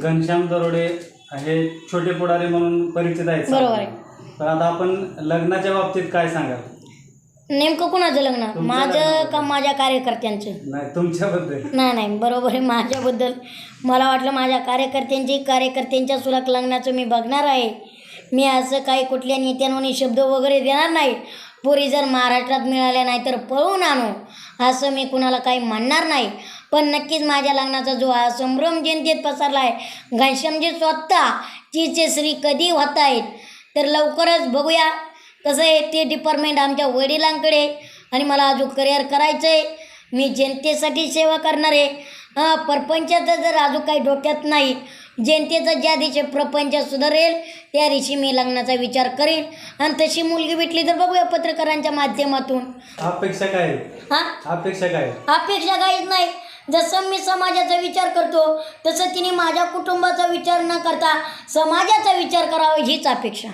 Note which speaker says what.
Speaker 1: घनश्याम दरोडे हे छोटे पुढारी म्हणून परिचित आहेत
Speaker 2: बरोबर आहे.
Speaker 1: तर आता आपण लग्नाच्या बाबतीत काय सांगाल?
Speaker 2: नेमकं कुणाचं लग्न?
Speaker 1: तुमचं
Speaker 2: माझं
Speaker 1: लग्न.
Speaker 2: का माझ्या कार्यकर्त्यांचं?
Speaker 1: नाही तुमच्याबद्दल.
Speaker 2: नाही नाही बरोबर आहे माझ्याबद्दल. मला वाटलं माझ्या कार्यकर्त्यांची कार्यकर्त्यांच्या सुलक लग्नाचं मी बघणार आहे. मी असं काही कुठल्या नेत्यांनी शब्द वगैरे देणार नाही. पोरी जर महाराष्ट्रात मिळाल्या नाही तर पळून आणू. असं मी कुणाला काही म्हणणार नाही. पण नक्कीच माझ्या लग्नाचा जो हा संभ्रम जनतेत पसरला आहे घनश्यामजी स्वतः तिचे श्री कधी होत आहेत तर लवकरच बघूया. कसं आहे ते डिपार्टमेंट आमच्या वडिलांकडे. आणि मला अजून करिअर करायचं आहे मी जनतेसाठी सेवा करणार आहे. हां परपंचाचं जर अजून काही डोक्यात नाही जनतेचं ज्या दिवशी प्रपंच सुधारेल त्या दिवशी मी लग्नाचा विचार करेन. आणि तशी मुलगी भेटली तर बघूया पत्रकारांच्या माध्यमातून.
Speaker 1: अपेक्षा काय?
Speaker 2: हां?
Speaker 1: अपेक्षा काय?
Speaker 2: अपेक्षा काहीच नाही. जसं मी समाजाचा विचार करतो तसं तिने माझ्या कुटुंबाचा विचार न करता समाजाचा विचार करावा हीच अपेक्षा.